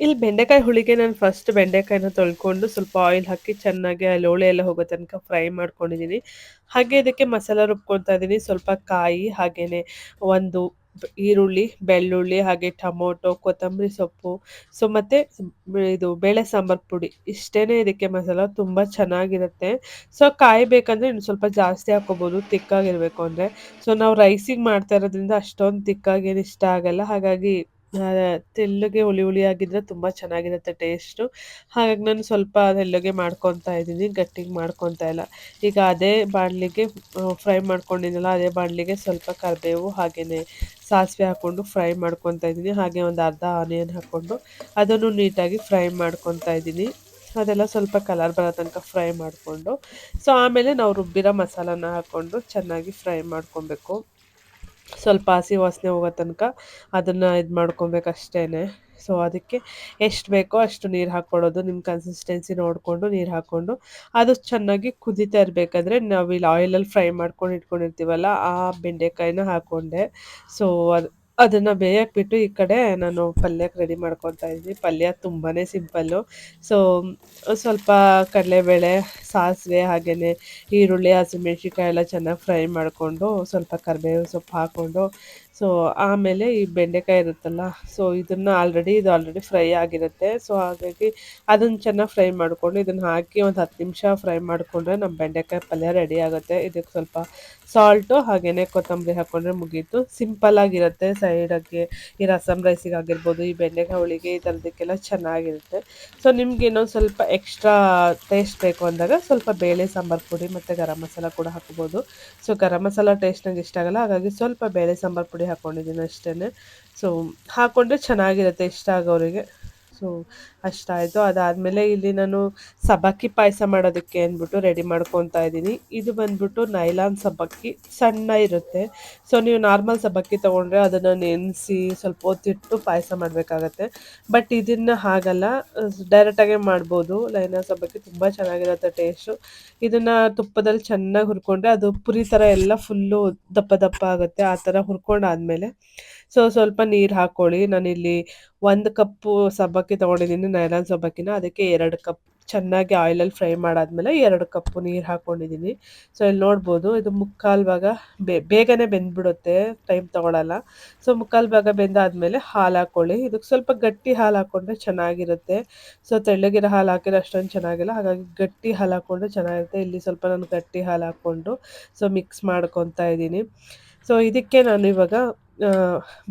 ಇಲ್ಲಿ ಬೆಂಡೆಕಾಯಿ ಹುಳಿಗೆ ನಾನು ಫಸ್ಟ್ ಬೆಂಡೆಕಾಯಿನ ತೊಳ್ಕೊಂಡು ಸ್ವಲ್ಪ ಆಯಿಲ್ ಹಾಕಿ ಚೆನ್ನಾಗಿ ಆ ಲೋಳೆ ಎಲ್ಲ ಹೋಗೋ ತನಕ ಫ್ರೈ ಮಾಡ್ಕೊಂಡಿದ್ದೀನಿ ಹಾಗೆ ಇದಕ್ಕೆ ಮಸಾಲ ರುಬ್ಕೊತಾ ಇದ್ದೀನಿ ಸ್ವಲ್ಪ ಕಾಯಿ, ಹಾಗೇನೆ ಒಂದು ಈರುಳ್ಳಿ, ಬೆಳ್ಳುಳ್ಳಿ, ಹಾಗೆ ಟೊಮೊಟೊ, ಕೊತ್ತಂಬರಿ ಸೊಪ್ಪು. ಸೊ ಮತ್ತು ಇದು ಬೇಳೆ ಸಾಂಬಾರ್ ಪುಡಿ. ಇಷ್ಟೇ ಇದಕ್ಕೆ ಮಸಾಲ. ತುಂಬ ಚೆನ್ನಾಗಿರುತ್ತೆ. ಸೊ ಕಾಯಿ ಬೇಕಂದರೆ ಇನ್ನು ಸ್ವಲ್ಪ ಜಾಸ್ತಿ ಹಾಕೋಬೋದು. ತಿಕ್ಕಾಗಿರಬೇಕು ಅಂದರೆ. ಸೊ ನಾವು ರೈಸಿಗೆ ಮಾಡ್ತಾ ಇರೋದ್ರಿಂದ ಅಷ್ಟೊಂದು ತಿಕ್ಕಾಗೇನು ಇಷ್ಟ ಆಗಲ್ಲ. ಹಾಗಾಗಿ ತೆಳ್ಳಗೆ ಹುಳಿ ಹುಳಿ ಆಗಿದ್ರೆ ತುಂಬ ಚೆನ್ನಾಗಿರುತ್ತೆ ಟೇಸ್ಟು ಹಾಗಾಗಿ ನಾನು ಸ್ವಲ್ಪ ತೆಳ್ಳಗೆ ಮಾಡ್ಕೊತಾ ಇದ್ದೀನಿ, ಗಟ್ಟಿಗೆ ಮಾಡ್ಕೊತಾ ಇಲ್ಲ. ಈಗ ಅದೇ ಬಾಣಲಿಗೆ ಫ್ರೈ ಮಾಡ್ಕೊಂಡಿದ್ದಲ್ಲ ಅದೇ ಬಾಣಲಿಗೆ ಸ್ವಲ್ಪ ಕರಿಬೇವು ಹಾಗೆಯೇ ಸಾಸಿವೆ ಹಾಕ್ಕೊಂಡು ಫ್ರೈ ಮಾಡ್ಕೊತಾ ಇದ್ದೀನಿ. ಹಾಗೆ ಒಂದು ಅರ್ಧ ಆನಿಯನ್ ಹಾಕ್ಕೊಂಡು ಅದನ್ನು ನೀಟಾಗಿ ಫ್ರೈ ಮಾಡ್ಕೊತಾ ಇದ್ದೀನಿ. ಅದೆಲ್ಲ ಸ್ವಲ್ಪ ಕಲರ್ ಬರೋ ತನಕ ಫ್ರೈ ಮಾಡಿಕೊಂಡು, ಸೊ ಆಮೇಲೆ ನಾವು ರುಬ್ಬಿರೋ ಮಸಾಲಾನ ಹಾಕ್ಕೊಂಡು ಚೆನ್ನಾಗಿ ಫ್ರೈ ಮಾಡ್ಕೊಬೇಕು. ಸ್ವಲ್ಪ ಹಸಿ ವಾಸನೆ ಹೋಗೋ ತನಕ ಅದನ್ನು ಇದು ಮಾಡ್ಕೊಬೇಕು ಅಷ್ಟೇ ಸೊ ಅದಕ್ಕೆ ಎಷ್ಟು ಬೇಕೋ ಅಷ್ಟು ನೀರು ಹಾಕ್ಕೊಳ್ಳೋದು ನಿಮ್ಮ ಕನ್ಸಿಸ್ಟೆನ್ಸಿ ನೋಡಿಕೊಂಡು ನೀರು ಹಾಕ್ಕೊಂಡು ಅದು ಚೆನ್ನಾಗಿ ಕುದಿತಾ ಇರಬೇಕಾದ್ರೆ ನಾವು ಇಲ್ಲಿ ಆಯಿಲಲ್ಲಿ ಫ್ರೈ ಮಾಡ್ಕೊಂಡು ಇಟ್ಕೊಂಡಿರ್ತೀವಲ್ಲ, ಆ ಬೆಂಡೆಕಾಯಿನ ಹಾಕ್ಕೊಂಡೆ ಸೊ ಅದು ಅದನ್ನು ಬೇಯಕ್ಕೆ ಬಿಟ್ಟು ಈ ಕಡೆ ನಾನು ಪಲ್ಯಕ್ಕೆ ರೆಡಿ ಮಾಡ್ಕೊತಾ ಇದ್ದೀನಿ. ಪಲ್ಯ ತುಂಬಾ ಸಿಂಪಲ್ಲು ಸೊ ಸ್ವಲ್ಪ ಕಡಲೆಬೇಳೆ, ಸಾಸಿವೆ ಹಾಗೆಯೇ ಈರುಳ್ಳಿ ಹಸಿಮೆಣ್ಸಿನ್ಕಾಯಿ ಎಲ್ಲ ಚೆನ್ನಾಗಿ ಫ್ರೈ ಮಾಡಿಕೊಂಡು ಸ್ವಲ್ಪ ಕರಿಬೇವು ಸೊಪ್ಪು ಹಾಕ್ಕೊಂಡು ಸೊ ಆಮೇಲೆ ಈ ಬೆಂಡೆಕಾಯಿ ಇರುತ್ತಲ್ಲ ಸೊ ಇದನ್ನು ಆಲ್ರೆಡಿ ಇದು ಆಲ್ರೆಡಿ ಫ್ರೈ ಆಗಿರುತ್ತೆ. ಸೊ ಹಾಗಾಗಿ ಅದನ್ನು ಚೆನ್ನಾಗಿ ಫ್ರೈ ಮಾಡಿಕೊಂಡು ಇದನ್ನು ಹಾಕಿ ಒಂದು ಹತ್ತು ನಿಮಿಷ ಫ್ರೈ ಮಾಡಿಕೊಂಡ್ರೆ ನಮ್ಮ ಬೆಂಡೆಕಾಯಿ ಪಲ್ಯ ರೆಡಿ ಆಗುತ್ತೆ. ಇದಕ್ಕೆ ಸ್ವಲ್ಪ ಸಾಲ್ಟು ಹಾಗೇನೆ ಕೊತ್ತಂಬರಿ ಹಾಕ್ಕೊಂಡ್ರೆ ಮುಗೀತು. ಸಿಂಪಲ್ ಆಗಿರುತ್ತೆ. ಸೈಡಕ್ಕೆ ಈ ರಸಮ್ ರೈಸಿಗೆ ಆಗಿರ್ಬೋದು, ಈ ಬೆಂಡೆಕಾಯಿ ಹೋಳಿಗೆ, ಈ ಥರದಕ್ಕೆಲ್ಲ ಚೆನ್ನಾಗಿರುತ್ತೆ. ಸೊ ನಿಮ್ಗೆ ಇನ್ನೊಂದು ಸ್ವಲ್ಪ ಎಕ್ಸ್ಟ್ರಾ ಟೇಸ್ಟ್ ಬೇಕು ಅಂದಾಗ ಸ್ವಲ್ಪ ಬೇಳೆ, ಸಾಂಬಾರು ಪುಡಿ ಮತ್ತು ಗರಂ ಮಸಾಲ ಕೂಡ ಹಾಕ್ಬೋದು. ಸೊ ಗರಂ ಮಸಾಲ ಟೇಸ್ಟ್ ನಂಗೆ ಇಷ್ಟ ಆಗಲ್ಲ. ಹಾಗಾಗಿ ಸ್ವಲ್ಪ ಬೇಳೆ, ಸಾಂಬಾರು ಪುಡಿ ಹಾಕ್ಕೊಂಡಿದ್ದೀನಿ ಅಷ್ಟೇ ಸೊ ಹಾಕ್ಕೊಂಡ್ರೆ ಚೆನ್ನಾಗಿರುತ್ತೆ ಇಷ್ಟ ಆಗೋರಿಗೆ. ಸೊ ಅಷ್ಟಾಯಿತು ಅದಾದಮೇಲೆ ಇಲ್ಲಿ ನಾನು ಸಬ್ಬಕ್ಕಿ ಪಾಯಸ ಮಾಡೋದಕ್ಕೆ ಅಂದ್ಬಿಟ್ಟು ರೆಡಿ ಮಾಡ್ಕೊತಾ ಇದ್ದೀನಿ. ಇದು ಬಂದ್ಬಿಟ್ಟು ನೈಲಾನ್ ಸಬ್ಬಕ್ಕಿ ಸಣ್ಣ ಇರುತ್ತೆ. ಸೊ ನೀವು ನಾರ್ಮಲ್ ಸಬ್ಬಕ್ಕಿ ತೊಗೊಂಡ್ರೆ ಅದನ್ನು ನೆನೆಸಿ ಸ್ವಲ್ಪ ಹೊತ್ತಿಟ್ಟು ಪಾಯಸ ಮಾಡಬೇಕಾಗತ್ತೆ. ಬಟ್ ಇದನ್ನು ಹಾಗಲ್ಲ. ಡೈರೆಕ್ಟಾಗೆ ಮಾಡ್ಬೋದು. ನೈಲಾನ್ ಸಬ್ಬಕ್ಕಿ ತುಂಬ ಚೆನ್ನಾಗಿರುತ್ತೆ ಟೇಸ್ಟು ಇದನ್ನು ತುಪ್ಪದಲ್ಲಿ ಚೆನ್ನಾಗಿ ಹುರ್ಕೊಂಡ್ರೆ ಅದು ಪುರಿ ಥರ ಎಲ್ಲ ಫುಲ್ಲು ದಪ್ಪ ದಪ್ಪ ಆಗುತ್ತೆ. ಆ ಥರ ಹುರ್ಕೊಂಡಾದ್ಮೇಲೆ. ಸೊ ಸ್ವಲ್ಪ ನೀರು ಹಾಕ್ಕೊಳ್ಳಿ ನಾನಿಲ್ಲಿ ಒಂದು ಕಪ್ಪು ಸಬ್ಬಕ್ಕಿ ತೊಗೊಂಡಿದ್ದೀನಿ. ನೈಲಾನ್ ಸಬ್ಬಕ್ಕಿನ ಅದಕ್ಕೆ ಎರಡು ಕಪ್ ಚೆನ್ನಾಗಿ ಆಯಿಲಲ್ಲಿ ಫ್ರೈ ಮಾಡಾದ್ಮೇಲೆ ಎರಡು ಕಪ್ಪು ನೀರು ಹಾಕ್ಕೊಂಡಿದ್ದೀನಿ ಸೊ ಇಲ್ಲಿ ನೋಡ್ಬೋದು ಇದು ಮುಕ್ಕಾಲು ಭಾಗ ಬೇ, ಬೇಗನೆ ಬೆಂದ್ಬಿಡುತ್ತೆ ಟೈಮ್ ತೊಗೊಳಲ್ಲ. ಸೊ ಮುಕ್ಕಾಲು ಭಾಗ ಬೆಂದಾದಮೇಲೆ ಹಾಲು ಹಾಕ್ಕೊಳ್ಳಿ ಇದಕ್ಕೆ ಸ್ವಲ್ಪ ಗಟ್ಟಿ ಹಾಲು ಹಾಕ್ಕೊಂಡ್ರೆ ಚೆನ್ನಾಗಿರುತ್ತೆ. ಸೊ ತೆಳ್ಳಗಿರೋ ಹಾಲು ಹಾಕಿದ್ರೆ ಅಷ್ಟೊಂದು ಚೆನ್ನಾಗಿಲ್ಲ. ಹಾಗಾಗಿ ಗಟ್ಟಿ ಹಾಲು ಹಾಕ್ಕೊಂಡ್ರೆ ಚೆನ್ನಾಗಿರುತ್ತೆ. ಇಲ್ಲಿ ಸ್ವಲ್ಪ ನಾನು ಗಟ್ಟಿ ಹಾಲು ಹಾಕ್ಕೊಂಡು ಸೊ ಮಿಕ್ಸ್ ಮಾಡ್ಕೊತಾ ಇದ್ದೀನಿ ಸೊ ಇದಕ್ಕೆ ನಾನು ಇವಾಗ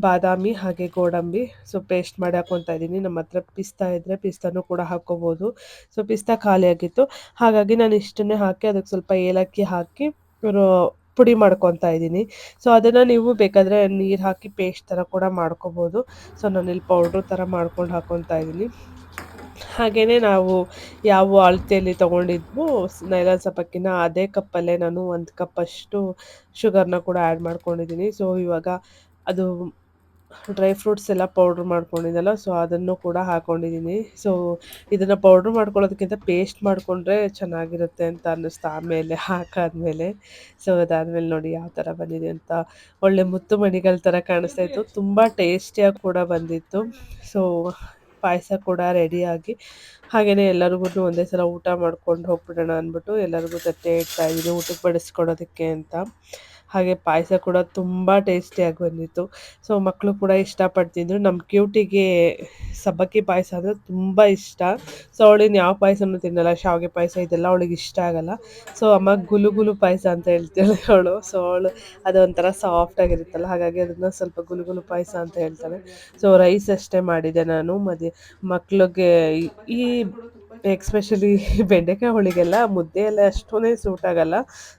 ಬಾದಾಮಿ ಹಾಗೆ ಗೋಡಂಬಿ. ಸೊ ಪೇಸ್ಟ್ ಮಾಡಿ ಹಾಕ್ಕೊತಾ ಇದ್ದೀನಿ. ನಮ್ಮ ಹತ್ರ ಪಿಸ್ತಾ ಇದ್ದರೆ ಪಿಸ್ತಾನೂ ಕೂಡ ಹಾಕ್ಕೋಬೋದು. ಸೊ ಪಿಸ್ತಾ ಖಾಲಿಯಾಗಿತ್ತು ಹಾಗಾಗಿ ನಾನು ಇಷ್ಟನ್ನೇ ಹಾಕಿ ಅದಕ್ಕೆ ಸ್ವಲ್ಪ ಏಲಕ್ಕಿ ಹಾಕಿ ಪುಡಿ ಮಾಡ್ಕೊತಾ ಇದ್ದೀನಿ. ಸೊ ಅದನ್ನು ನೀವು ಬೇಕಾದರೆ ನೀರು ಹಾಕಿ ಪೇಸ್ಟ್ ಥರ ಕೂಡ ಮಾಡ್ಕೋಬೋದು. ಸೊ ನಾನಿಲ್ಲಿ ಪೌಡ್ರ್ ಥರ ಮಾಡ್ಕೊಂಡು ಹಾಕ್ಕೊತಾ ಇದ್ದೀನಿ. ಹಾಗೆಯೇ ನಾವು ಯಾವ ಅಳತೆಯಲ್ಲಿ ತೊಗೊಂಡಿದ್ವು ನೈಲಾನ್ ಸಪಕ್ಕಿನ ಅದೇ ಕಪ್ಪಲ್ಲೇ ನಾನು ಒಂದು ಕಪ್ಪಷ್ಟು ಶುಗರ್ನ ಕೂಡ ಆ್ಯಡ್ ಮಾಡ್ಕೊಂಡಿದ್ದೀನಿ. ಸೊ ಇವಾಗ ಅದು ಡ್ರೈ ಫ್ರೂಟ್ಸ್ ಎಲ್ಲ ಪೌಡ್ರ್ ಮಾಡ್ಕೊಂಡಿದ್ದಲ್ಲ ಸೊ ಅದನ್ನು ಕೂಡ ಹಾಕ್ಕೊಂಡಿದ್ದೀನಿ ಸೊ ಇದನ್ನು ಪೌಡ್ರ್ ಮಾಡ್ಕೊಳ್ಳೋದಕ್ಕಿಂತ ಪೇಸ್ಟ್ ಮಾಡಿಕೊಂಡ್ರೆ ಚೆನ್ನಾಗಿರುತ್ತೆ ಅಂತ ಅನ್ನಿಸ್ತು, ಆಮೇಲೆ ಹಾಕಾದ್ಮೇಲೆ. ಸೊ ಅದಾದಮೇಲೆ ನೋಡಿ ಯಾವ ಥರ ಬಂದಿದೆ ಅಂತ. ಒಳ್ಳೆ ಮುತ್ತು ಮಣಿಗಳ ಥರ ಕಾಣಿಸ್ತಾ ಇತ್ತು. ತುಂಬ ಟೇಸ್ಟಿಯಾಗಿ ಕೂಡ ಬಂದಿತ್ತು. ಸೊ ಪಾಯಸ ಕೂಡ ರೆಡಿಯಾಗಿ ಹಾಗೆಯೇ ಎಲ್ಲರಿಗೂ ಒಂದೇ ಸಲ ಊಟ ಮಾಡ್ಕೊಂಡು ಹೋಗ್ಬಿಡೋಣ ಅಂದ್ಬಿಟ್ಟು ಎಲ್ಲರಿಗೂ ತಟ್ಟೆ ಇಡ್ತಾ ಇದ್ದೀನಿ, ಊಟಕ್ಕೆ ಬಡಿಸ್ಕೊಡೋದಕ್ಕೆ ಅಂತ. ಹಾಗೆ ಪಾಯಸ ಕೂಡ ತುಂಬ ಟೇಸ್ಟಿಯಾಗಿ ಬಂದಿತ್ತು. ಸೊ ಮಕ್ಕಳು ಕೂಡ ಇಷ್ಟಪಡ್ತಿದ್ರು. ನಮ್ಮ ಕ್ಯೂಟಿಗೆ ಸಬ್ಬಕ್ಕಿ ಪಾಯಸ ಅಂದರೆ ತುಂಬ ಇಷ್ಟ. ಸೊ ಅವಳಿನ ಯಾವ ಪಾಯಸನೂ ತಿನ್ನಲ್ಲ. ಶಾವಿಗೆ ಪಾಯಸ ಇದೆಲ್ಲ ಅವಳಿಗೆ ಇಷ್ಟ ಆಗಲ್ಲ. ಸೊ ಅಮ್ಮ ಗುಲು ಗುಲು ಪಾಯಸ ಅಂತ ಹೇಳ್ತಾಳೆ ಅವಳು. ಸೊ ಅವಳು ಅದು ಒಂಥರ ಸಾಫ್ಟ್ ಆಗಿರುತ್ತಲ್ಲ, ಹಾಗಾಗಿ ಅದನ್ನು ಸ್ವಲ್ಪ ಗುಲು ಗುಲು ಪಾಯಸ ಅಂತ ಹೇಳ್ತಾಳೆ ಸೊ ರೈಸ್ ಅಷ್ಟೇ ಮಾಡಿದೆ ನಾನು. ಮದುವೆ ಮಕ್ಳಿಗೆ ಈ- ಈ ಎಕ್ಸ್ಪೆಷಲಿ ಬೆಂಡೆಕಾಯಿ ಹೋಳಿಗೆಲ್ಲ ಮುದ್ದೆ ಎಲ್ಲ ಅಷ್ಟೊಂದೇ ಸೂಟ್ ಆಗಲ್ಲ.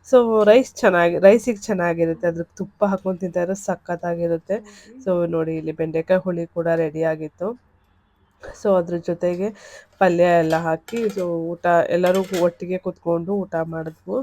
ಸೊ ರೈಸ್ ಚೆನ್ನಾಗಿ ರೈಸಿಗೆ ಚೆನ್ನಾಗಿರುತ್ತೆ. ಅದಕ್ಕೆ ತುಪ್ಪ ಹಾಕೊಂಡು ತಿಂತಾರೆ ಸಖತ್ತಾಗಿರುತ್ತೆ. ಸೊ ನೋಡಿ ಇಲ್ಲಿ ಬೆಂಡೆಕಾಯಿ ಹುಳಿ ಕೂಡ ರೆಡಿ ಆಗಿತ್ತು. ಸೊ ಅದ್ರ ಜೊತೆಗೆ ಪಲ್ಯ ಎಲ್ಲ ಹಾಕಿ ಸೊ ಊಟ ಎಲ್ಲರೂ ಒಟ್ಟಿಗೆ ಕೂತ್ಕೊಂಡು ಊಟ ಮಾಡಿದ್ವು.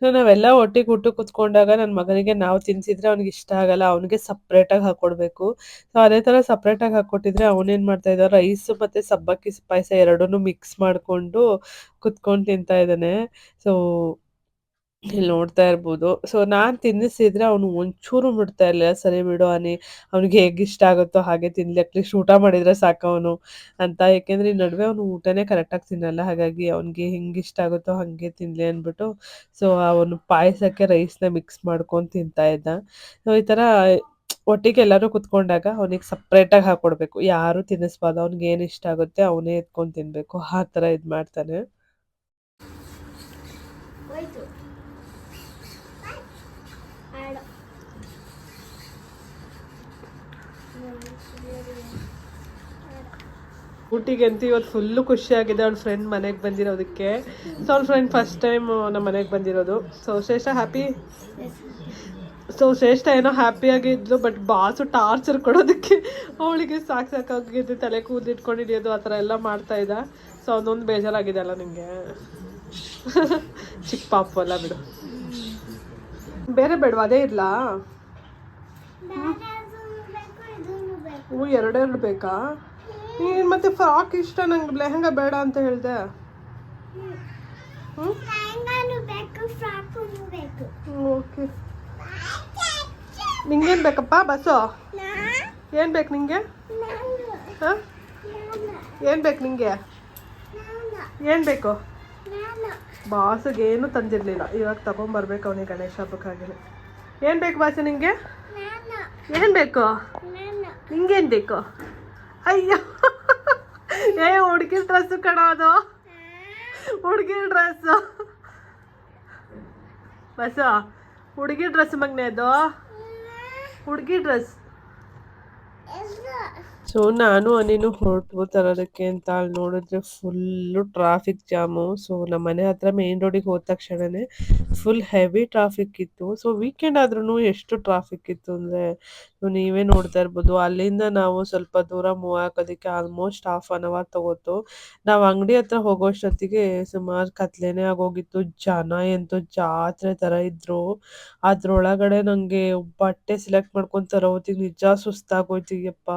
ಸೊ ನಾವೆಲ್ಲ ಒಟ್ಟಿಗೆ ಊಟ ಕುತ್ಕೊಂಡಾಗ ನನ್ನ ಮಗನಿಗೆ ನಾವು ತಿನ್ಸಿದ್ರೆ ಅವ್ನಿಗೆ ಇಷ್ಟ ಆಗಲ್ಲ, ಅವನಿಗೆ ಸಪ್ರೇಟಾಗಿ ಹಾಕ್ಕೊಡ್ಬೇಕು ಸೊ ಅದೇ ಥರ ಸಪ್ರೇಟಾಗಿ ಹಾಕ್ಕೊಟ್ಟಿದ್ರೆ ಅವನೇನು ಮಾಡ್ತಾ ಇದ್ದ ರೈಸ್ ಮತ್ತು ಸಬ್ಬಕ್ಕಿ ಪಾಯಸ ಎರಡನ್ನೂ ಮಿಕ್ಸ್ ಮಾಡಿಕೊಂಡು ಕುತ್ಕೊಂಡು ತಿಂತಾ ಇದ್ದಾನೆ. ಸೊ ಇಲ್ಲಿ ನೋಡ್ತಾ ಇರ್ಬೋದು. ಸೊ ನಾನು ತಿನ್ನಿಸಿದ್ರೆ ಅವನು ಒಂಚೂರು ಬಿಡ್ತಾ ಇರ್ಲಿಲ್ಲ. ಸರಿ ಬಿಡು ಅನಿ, ಅವ್ನಿಗೆ ಹೇಗೆ ಇಷ್ಟ ಆಗುತ್ತೋ ಹಾಗೆ ತಿನ್ಲಿ. ಅಟ್ಲೀಸ್ಟ್ ಊಟ ಮಾಡಿದ್ರೆ ಸಾಕು ಅವನು ಅಂತ. ಯಾಕೆಂದ್ರೆ ಈ ನಡುವೆ ಅವನು ಊಟನೇ ಕರೆಕ್ಟಾಗಿ ತಿನ್ನಲ್ಲ. ಹಾಗಾಗಿ ಅವ್ನಿಗೆ ಹೆಂಗೆ ಇಷ್ಟ ಆಗುತ್ತೋ ಹಾಗೆ ತಿನ್ಲಿ ಅಂದ್ಬಿಟ್ಟು ಸೊ ಅವನು ಪಾಯಸಕ್ಕೆ ರೈಸ್ನ ಮಿಕ್ಸ್ ಮಾಡ್ಕೊಂಡು ತಿಂತಾ ಇದ್ದ. ಸೊ ಈ ಥರ ಒಟ್ಟಿಗೆ ಎಲ್ಲರೂ ಕುತ್ಕೊಂಡಾಗ ಅವನಿಗೆ ಸಪ್ರೇಟಾಗಿ ಹಾಕ್ಕೊಡ್ಬೇಕು ಯಾರು ತಿನ್ನಿಸ್ಬಾರ್ದು. ಅವ್ನಿಗೆ ಏನು ಇಷ್ಟ ಆಗುತ್ತೆ ಅವನೇ ಎತ್ಕೊಂಡು ತಿನ್ನಬೇಕು ಆ ಥರ ಇದು ಮಾಡ್ತಾನೆ. ಊಟಿಗೆ ಅಂತೂ ಇವತ್ತು ಫುಲ್ಲು ಖುಷಿಯಾಗಿದೆ. ಅವ್ಳ ಫ್ರೆಂಡ್ ಮನೆಗೆ ಬಂದಿರೋದಕ್ಕೆ. ಸೊ ಅವ್ಳ ಫ್ರೆಂಡ್ ಫಸ್ಟ್ ಟೈಮ್ ನಮ್ಮ ಮನೆಗೆ ಬಂದಿರೋದು. ಸೊ ಶ್ರೇಷ್ಠ ಹ್ಯಾಪಿ ಸೊ ಶ್ರೇಷ್ಠ ಏನೋ ಹ್ಯಾಪಿಯಾಗಿದ್ಲು ಬಟ್ ಬಾಸು ಟಾರ್ಚರ್ ಕೊಡೋದಕ್ಕೆ. ಅವಳಿಗೆ ಸಾಕು ಸಾಕಾಗಿದ್ದು ತಲೆ ಕೂದಲು ಇಟ್ಕೊಂಡು ಹಿಡಿಯೋದು ಆ ಥರ ಎಲ್ಲ ಮಾಡ್ತಾ ಇದ್ದ. ಸೊ ಅದೊಂದು ಬೇಜಾರಾಗಿದೆ ಅಲ್ಲ ನಿಮಗೆ ಚಿಕ್ಕ ಪಾಪು ಅಲ್ಲ ಬಿಡು. ಬೇರೆ ಬೇಡವಾ? ಅದೇ ಇರಲಾ? ಹ್ಞೂ ಎರಡೆರಡು ಬೇಕಾ? ನೀನು ಮತ್ತೆ ಫ್ರಾಕ್ ಇಷ್ಟ ನಂಗೆ ಲೆಹಂಗಾ ಬೇಡ ಅಂತ ಹೇಳಿದೆ. ಓಕೆ. ನಿಂಗೇನು ಬೇಕಪ್ಪ? ಬಸ್ಸು? ಏನು ಬೇಕು ನಿಂಗೆ? ಹಾಂ? ಏನು ಬೇಕು ನಿಂಗೆ? ಏನು ಬೇಕು?
ಬಾಸಿಗೆ ಏನು ತಂದಿರಲಿಲ್ಲ. ಇವಾಗ ತಗೊಂಬರ್ಬೇಕು ಅವನಿಗೆ ಗಣೇಶ ಹಬ್ಬಕ್ಕಾಗಿ ಏನು ಬೇಕು ಬಾಸು ನಿಂಗೆ? ಏನು ಬೇಕು? ನಿಂಗೇನು ಬೇಕು? ಅಯ್ಯೋ. ಏ, ಹುಡುಗಿನ ಡ್ರೆಸ್ಸು ಕಣ ಅದು. ಹುಡುಗಿ ಡ್ರೆಸ್ಸು ಬಸ, ಹುಡುಗಿ ಡ್ರೆಸ್ ಮಗ್ನೆ ಅದು? ಹುಡುಗಿ ಡ್ರೆಸ್ ಸೊ, ನಾನು ಅನಿನು ಹೊರಟು ತರೋದಕ್ಕೆ ಅಂತ ಅಲ್ಲಿ ನೋಡಿದ್ರೆ ಫುಲ್ಲು ಟ್ರಾಫಿಕ್ ಜಾಮು ಸೊ, ನಮ್ಮ ಮನೆ ಹತ್ರ ಮೇನ್ ರೋಡಿಗೆ ಹೋದ ತಕ್ಷಣವೇ ಫುಲ್ ಹೆವಿ ಟ್ರಾಫಿಕ್ ಇತ್ತು. ಸೊ ವೀಕೆಂಡ್ ಆದ್ರೂ ಎಷ್ಟು ಟ್ರಾಫಿಕ್ ಇತ್ತು ಅಂದರೆ ನೀವೇ ನೋಡ್ತಾ ಇರ್ಬೋದು. ಅಲ್ಲಿಂದ ನಾವು ಸ್ವಲ್ಪ ದೂರ ಮೂವ್ ಹಾಕೋದಕ್ಕೆ ಆಲ್ಮೋಸ್ಟ್ ಹಾಫ್ ಅನ್ ಅವರ್ ತಗೋತು. ನಾವು ಅಂಗಡಿ ಹತ್ರ ಹೋಗೋಷ್ಟೊತ್ತಿಗೆ ಸುಮಾರು ಕತ್ಲೆನೇ ಆಗೋಗಿತ್ತು. ಜನ ಎಂತೂ ಜಾತ್ರೆ ತರ ಇದ್ರು. ಅದ್ರೊಳಗಡೆ ನನಗೆ ಬಟ್ಟೆ ಸೆಲೆಕ್ಟ್ ಮಾಡ್ಕೊಂಡು ತರೋತಿಗೆ ನಿಜ ಸುಸ್ತಾಗೋಯ್ತು. ಯಪ್ಪ,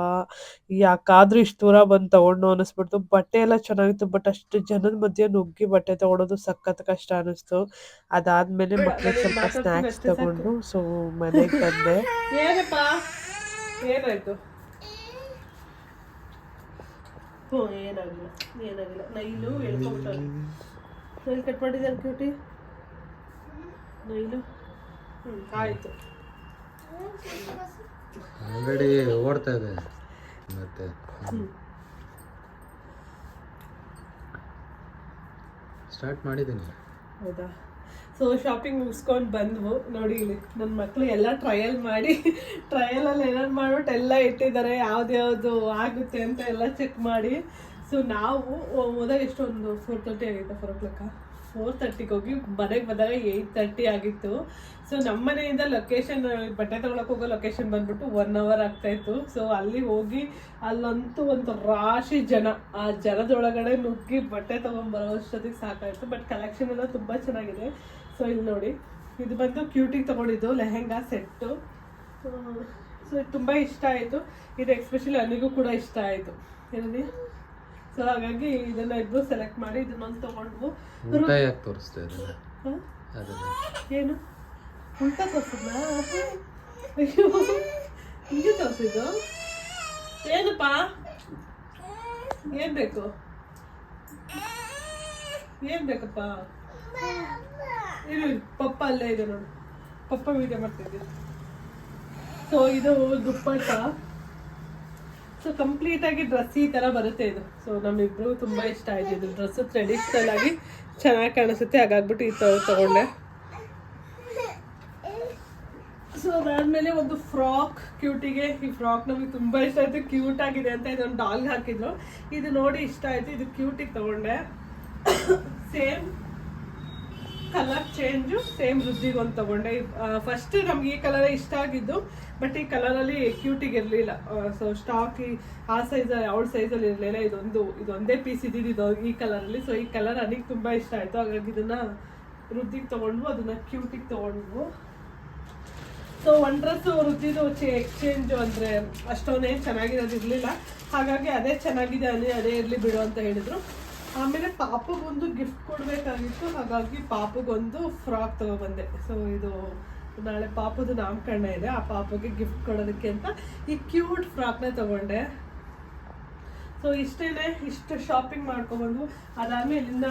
ಯಾಕಾದ್ರೂ ಇಷ್ಟು ದೂರ ಬಂದು ತಗೊಂಡು ಅನಿಸ್ಬಿಡ್ತು ಬಟ್ಟೆ ಎಲ್ಲ ಚೆನ್ನಾಗಿತ್ತು ಬಟ್ ಅಷ್ಟು ಜನದ ಮಧ್ಯೆ ನುಗ್ಗಿ ಬಟ್ಟೆ ತಗೊಳೋದು ಸಖತ್ ಕಷ್ಟ ಅನಿಸ್ತು ಅದಾದ್ಮೇಲೆ ಮಕ್ಳಿಗೆ ಸ್ವಲ್ಪ ಸ್ನಾಕ್ಸ್ ತಗೊಂಡು ಸೊ ಮನೆಗೆ ಬಂದೆ.
ಏನಾಯ್ತು?
ಹ್ಞೂ ಏನಾಗಿಲ್ಲ. ಏನಾಗಿಲ್ಲ. ನೈಲು ಹೇಳ್ಕೊಂಬಿಟ್ಟು ನೈಲ್ ಕಟ್ ಮಾಡಿದ್ದಾರೆ ಕ್ಯೂಟಿ ನೈಲು ಹ್ಞೂ ಆಯಿತು.
ಆಲ್ರೆಡಿ ಓಡ್ತಾ ಇದೆ. ಮತ್ತೆ? ಸ್ಟಾರ್ಟ್ ಮಾಡಿದ್ದೀನಿ.
ಹೌದಾ? ಸೊ ಶಾಪಿಂಗ್ ಮುಗಿಸ್ಕೊಂಡು ಬಂದ್ವು. ನೋಡಿ ಇಲ್ಲಿ ನನ್ನ ಮಕ್ಕಳು ಎಲ್ಲ ಟ್ರಯಲ್ ಮಾಡಿ ಟ್ರಯಲಲ್ಲಿ ಏನಾರು ಮಾಡ್ಬಿಟ್ಟು ಎಲ್ಲ ಇಟ್ಟಿದ್ದಾರೆ. ಯಾವ್ದ್ಯಾವ್ದು ಆಗುತ್ತೆ ಅಂತ ಎಲ್ಲ ಚೆಕ್ ಮಾಡಿ. ಸೊ ನಾವು ಹೋದಾಗ ಎಷ್ಟೊಂದು ಫೋರ್ ತರ್ಟಿ ಆಗಿತ್ತು ಫೋರ್ ಓ ಕ್ಲಾಕ ಫೋರ್ ತರ್ಟಿಗೆ ಹೋಗಿ ಮನೆಗೆ ಬಂದಾಗ ಏಯ್ಟ್ ತರ್ಟಿ ಆಗಿತ್ತು. ಸೊ ನಮ್ಮ ಮನೆಯಿಂದ ಲೊಕೇಶನ್ ಬಟ್ಟೆ ತಗೊಳಕ್ಕೆ ಹೋಗೋ ಲೊಕೇಶನ್ ಬಂದ್ಬಿಟ್ಟು ಒನ್ ಅವರ್ ಆಗ್ತಾಯಿತ್ತು ಸೊ ಅಲ್ಲಿ ಹೋಗಿ ಅಲ್ಲಂತೂ ಒಂದು ರಾಶಿ ಜನ, ಆ ಜನದೊಳಗಡೆ ನುಗ್ಗಿ ಬಟ್ಟೆ ತೊಗೊಂಡ್ಬರೋ ಅಷ್ಟೊತ್ತಿಗೆ ಸಾಕಾಯಿತು. ಬಟ್ ಕಲೆಕ್ಷನ್ ಎಲ್ಲ ತುಂಬ ಚೆನ್ನಾಗಿದೆ. ಸೊ ಇಲ್ಲಿ ನೋಡಿ. ಇದು ಬಂದು ಕ್ಯೂಟಿಗೆ ತಗೊಂಡಿದ್ದು ಲೆಹೆಂಗಾ ಸೆಟ್ಟು ಸೊ ಇದು ತುಂಬ ಇಷ್ಟ ಆಯಿತು. ಇದು ಎಕ್ಸ್ಪೆಷಲಿ ಅನಿಗೂ ಕೂಡ ಇಷ್ಟ ಆಯಿತು. ಏನಿದೆ ಸೊ ಹಾಗಾಗಿ ಇದನ್ನ ಇಬ್ರು ಸೆಲೆಕ್ಟ್ ಮಾಡಿ ಇದನ್ನೊಂದು ತಗೊಂಡ್ವು.
ತೋರಿಸ್ತಾ?
ಏನು? ಉಲ್ಟಾ ತೋರಿಸಿದ್ನಾ? ಅಯ್ಯೋ. ಹಿಂಗೆ ತೋರಿಸಿದ್ದು? ಏನಪ್ಪ? ಏನ್ ಬೇಕು? ಏನ್ ಬೇಕಪ್ಪ? ಇರು, ಪಪ್ಪ ಅಲ್ಲೇ ಇದೆ ನೋಡು. ಪಪ್ಪ ವಿಡಿಯೋ ಮಾಡ್ತಿದ್ದೆ. ಸೊ ಇದು ದುಪ್ಪಟ್ಟ. ಸೊ ಕಂಪ್ಲೀಟ್ ಆಗಿ ಡ್ರೆಸ್ ಈ ತರ ಬರುತ್ತೆ ಇದು. ಸೊ ನಮ್ಮಿಬ್ರು ತುಂಬಾ ಇಷ್ಟ ಆಯ್ತು ಇದು ಡ್ರೆಸ್ ಟ್ರೆಡಿಷನಲ್ ಆಗಿ ಚೆನ್ನಾಗಿ ಕಾಣಿಸುತ್ತೆ. ಹಾಗಾಗ್ಬಿಟ್ಟು ಈ ತರ ತಗೊಂಡೆ. ಸೊ ಅದಾದ್ಮೇಲೆ ಒಂದು ಫ್ರಾಕ್ ಕ್ಯೂಟಿಗೆ ಈ ಫ್ರಾಕ್ ನಮಗೆ ತುಂಬಾ ಇಷ್ಟ ಆಯ್ತು. ಕ್ಯೂಟ್ ಆಗಿದೆ ಅಂತ ಇದೊಂದು ಡಾಲ್ ಹಾಕಿದ್ರು. ಇದು ನೋಡಿ ಇಷ್ಟ ಆಯ್ತು. ಇದು ಕ್ಯೂಟಿಗೆ ತಗೊಂಡೆ. ಸೇಮ್ ಕಲರ್ ಚೇಂಜು ಸೇಮ್ ರುದ್ದಿಗೆ ಒಂದು ತಗೊಂಡೆ ಫಸ್ಟ್ ನಮ್ಗೆ ಈ ಕಲರ್ ಇಷ್ಟ ಆಗಿದ್ದು ಬಟ್ ಈ ಕಲರಲ್ಲಿ ಕ್ಯೂಟಿಗೆ ಇರಲಿಲ್ಲ. ಸೊ ಸ್ಟಾಕ್ ಆ ಸೈಜ್ ಅವಳ ಸೈಜಲ್ಲಿ ಇರಲಿಲ್ಲ. ಇದೊಂದು, ಇದೊಂದೇ ಪೀಸ್ ಇದ್ದಿದ್ದು ಇದು, ಈ ಕಲರಲ್ಲಿ ಸೊ ಈ ಕಲರ್ ನನಗೆ ತುಂಬ ಇಷ್ಟ ಆಯಿತು. ಹಾಗಾಗಿ ಇದನ್ನ ರುದ್ದಿಗೆ ತೊಗೊಂಡ್ವು, ಅದನ್ನ ಕ್ಯೂಟಿಗೆ ತೊಗೊಂಡ್ವು. ಸೊ ಒನ್ ಡ್ರೆಸ್ ಚೇ ಎಕ್ಸ್ಚೇಂಜ್ ಅಂದರೆ ಅಷ್ಟೊಂದೇನು ಚೆನ್ನಾಗಿರೋದು ಇರಲಿಲ್ಲ ಹಾಗಾಗಿ ಅದೇ ಚೆನ್ನಾಗಿದೆ ಅಲ್ಲಿ ಅದೇ ಇರಲಿ ಬಿಡು ಅಂತ ಹೇಳಿದರು. ಆಮೇಲೆ ಪಾಪಗೊಂದು ಗಿಫ್ಟ್ ಕೊಡಬೇಕಾಗಿತ್ತು, ಹಾಗಾಗಿ ಪಾಪಗೊಂದು ಫ್ರಾಕ್ ತಗೊಬಂದೆ. ಸೊ ಇದು ನಾಳೆ ಪಾಪದು ನಾಮಕರಣ ಇದೆ, ಆ ಪಾಪಗೆ ಗಿಫ್ಟ್ ಕೊಡೋದಕ್ಕೆ ಅಂತ ಈ ಕ್ಯೂಟ್ ಫ್ರಾಕ್ನ ತಗೊಂಡೆ. ಸೊ ಇಷ್ಟೇನೆ, ಇಷ್ಟು ಶಾಪಿಂಗ್ ಮಾಡ್ಕೊಬಂದು, ಅದಾದ್ಮೇಲೆ ಇಲ್ಲಿಂದ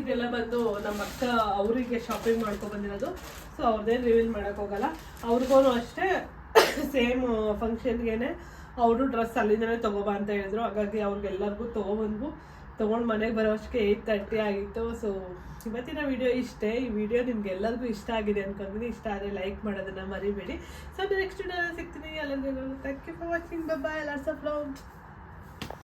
ಇದೆಲ್ಲ ಬಂದು ನಮ್ಮ ಅಕ್ಕ ಅವರಿಗೆ ಶಾಪಿಂಗ್ ಮಾಡ್ಕೊಬಂದಿರೋದು. ಸೊ ಅವ್ರದ್ದೇನು ರಿವೀಲ್ ಮಾಡೋಕೆ ಹೋಗಲ್ಲ ಅವ್ರಿಗೂ ಅಷ್ಟೇ ಸೇಮ್ ಫಂಕ್ಷನ್ಗೇನೆ ಅವರು ಡ್ರೆಸ್ ಅಲ್ಲಿಂದನೇ ತಗೋಬಾ ಅಂತ ಹೇಳಿದ್ರು. ಹಾಗಾಗಿ ಅವ್ರಿಗೆಲ್ಲರಿಗೂ ತೊಗೊಬಂದ್ವು. ತೊಗೊಂಡು ಮನೆಗೆ ಬರೋಷ್ಟಕ್ಕೆ ಏಯ್ಟ್ ತರ್ಟಿ ಆಗಿತ್ತು. ಸೊ ಇವತ್ತಿನ ವಿಡಿಯೋ ಇಷ್ಟೇ. ಈ ವಿಡಿಯೋ ನಿಮ್ಗೆ ಎಲ್ಲರಿಗೂ ಇಷ್ಟ ಆಗಿದೆ ಅನ್ಕೊಂಡಿದ್ದೀನಿ ಇಷ್ಟ ಆದರೆ ಲೈಕ್ ಮಾಡೋದನ್ನ ಮರಿಬೇಡಿ. ಸೊ ನೆಕ್ಸ್ಟ್ ವಿಡಿಯೋ ಸಿಗ್ತೀನಿ. ಎಲ್ಲರಿಗೂ thank you for watching bye lots of love